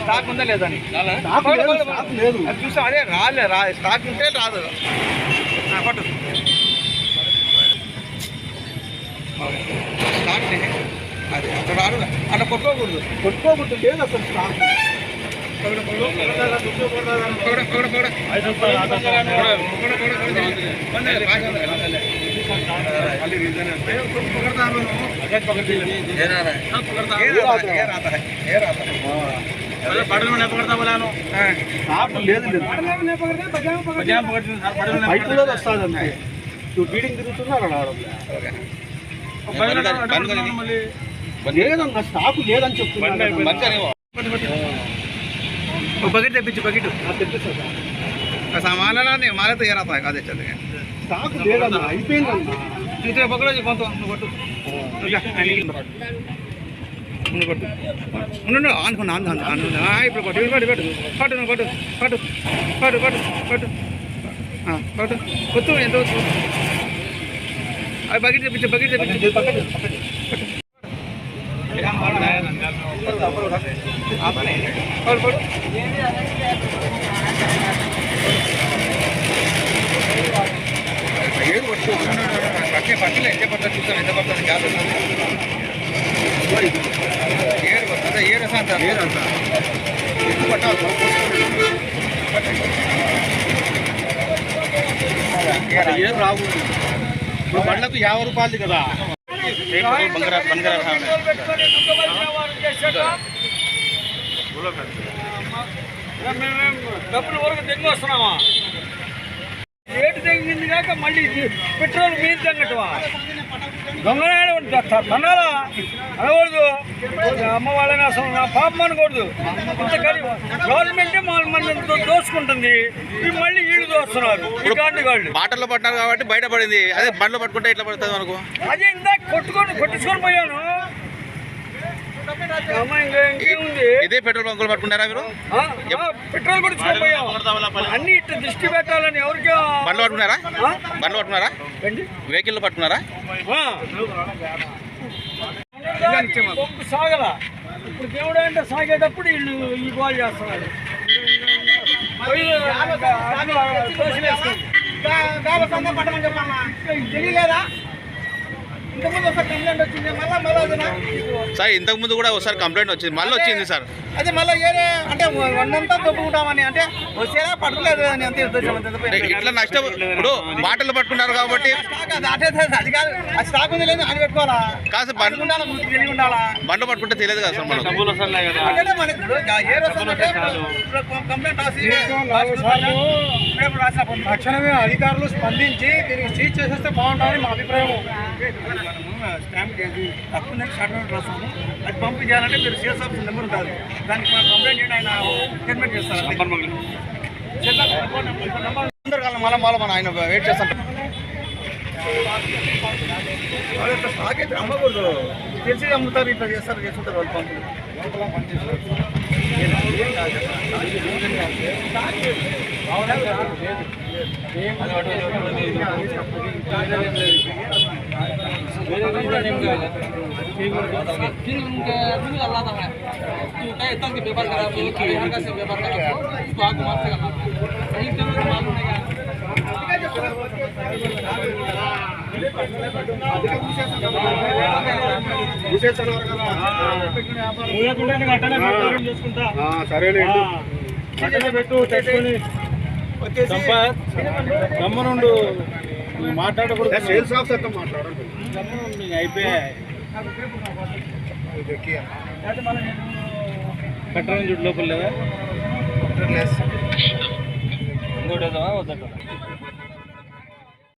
Stock ఉందా లేదా చూసా అదే రాలే రా స్టాక్ ఉంటే రాదు పట్టు స్టాక్ లే. అది అక్కడ రాదు అట్లా కొట్టుకోకూడదు కొట్టుకోకూడదు లేదు అసలు స్టాక్ పగడ, పగడ, పగడ, పగడ, పగడ. बटन में नहीं पकड़ता बोला आप ले बजाम లేదని చెప్తున్నారు బకెట్ తెప్పించు బకెట్ తెప్పిస్తా सामान ला नहीं हमारे तो यहाँ पाएगा दे चले आपने और बोलो ఎంత పడుతుంది? చూస్తాను ఎంత పడుతుంది గ్యాస్ ఏడు పడుతుంది ఏడు అంత ఏడు అంత. ఎక్కువ పట్టాలి. ఏం రావు ఇప్పుడు బండ్లకు యాభై రూపాయలు కదా. బంగారా బంగారా డబ్బులు వరకు తెంగి వస్తున్నావా? రేటు తెగింది కాక మళ్ళీ పెట్రోల్ మీద తెంగటవా? దొంగనాడు తనాలా అనకూడదు. అమ్మ వాళ్ళని అసలు నా పాపం అనకూడదు. గవర్నమెంటే మన ఇవి మళ్ళీ వీళ్ళు దోస్తున్నారు. ఈ గాండి గాళ్ళు. బాటల్లో పట్టినారు కాబట్టి బయట పడింది అదే బండ్లో పట్టుకుంటే ఎట్లా పడుతుంది మనకు? అదే ఇందాక కొట్టుకొని కొట్టించుకొని పోయాను. ఇదే పెట్రోల్ బంకులు పట్టుకున్నారా మీరు? పెట్రోల్ అన్ని ఇట్లా దృష్టి పెట్టాలని ఎవరికి బండ్లు పట్టుకున్నారా? బండ్లు పట్టుకున్నారా? వెహికల్ పట్టుకున్నారా సాగల ఇప్పుడు దేవుడు అంటే సాగేటప్పుడు వీళ్ళు ఈ బాల్ చేస్తున్నారు తెలియలేదా ఇంతకుముందు ఒకసారి కంప్లైంట్ వచ్చింది మళ్ళీ మళ్ళీ అదేనా సార్ ఇంతకు ముందు కూడా ఒకసారి కంప్లైంట్ వచ్చింది. మళ్ళీ వచ్చింది సార్. అదే మళ్ళీ ఏరే అంటే వండంతా దొబ్బుకుంటామని అంటే వచ్చేలా పట్టలేదు అని అంతే ఉద్దేశం. ఇట్లా నష్టం ఇప్పుడు బాటలు పట్టుకున్నారు కాబట్టి అది కాదు. అది స్టాక్ ఉంది లేదు అని పెట్టుకోవాలా? కాదు తెలివి ఉండాలా? బండ్లు పట్టుకుంటే తెలియదు కదా సార్ మనకు. అంటే మనకి ఇప్పుడు ఏ రోజు అంటే ఇప్పుడు కంప్లైంట్ రాసి. తక్షణమే అధికారులు స్పందించి దీనికి సీజ్ చేసేస్తే బాగుంటుందని మా అభిప్రాయం మనము స్టాంప్ చేసి తక్కువ సర్టిఫికేట్ రాస్తాము. అది పంపు చేయాలంటే మీరు సిఎస్ ఆఫీస్ నెంబర్ ఉంటుంది దానికి మనం కంప్లైంట్ చేయండి ఆయన స్టేట్మెంట్ చేస్తారు అందరు కాలం మళ్ళీ మళ్ళీ మన ఆయన వెయిట్ చేస్తాం. స్టాక్ అయితే అమ్మకూడదు. తెలిసి అమ్ముతారు ఇట్లా చేస్తారు చేస్తుంటారు వాళ్ళు పంపులు. फिर उनके फिर अल्लाह तक है तू कहे तक के पेपर करा तो हर का से पेपर करा उसको आग मार से करना ये तो मालूम नहीं है సరేలే అట్టనే పెట్టు తెచ్చుకొని గమ్మనుండు మాట్లాడకూడదు. సేల్స్ ఆఫీసర్తో మాట్లాడండి అయిపోయాయి. కట్టడం చుట్టూ లోపల లేదా? ఇంకోటి వద్దా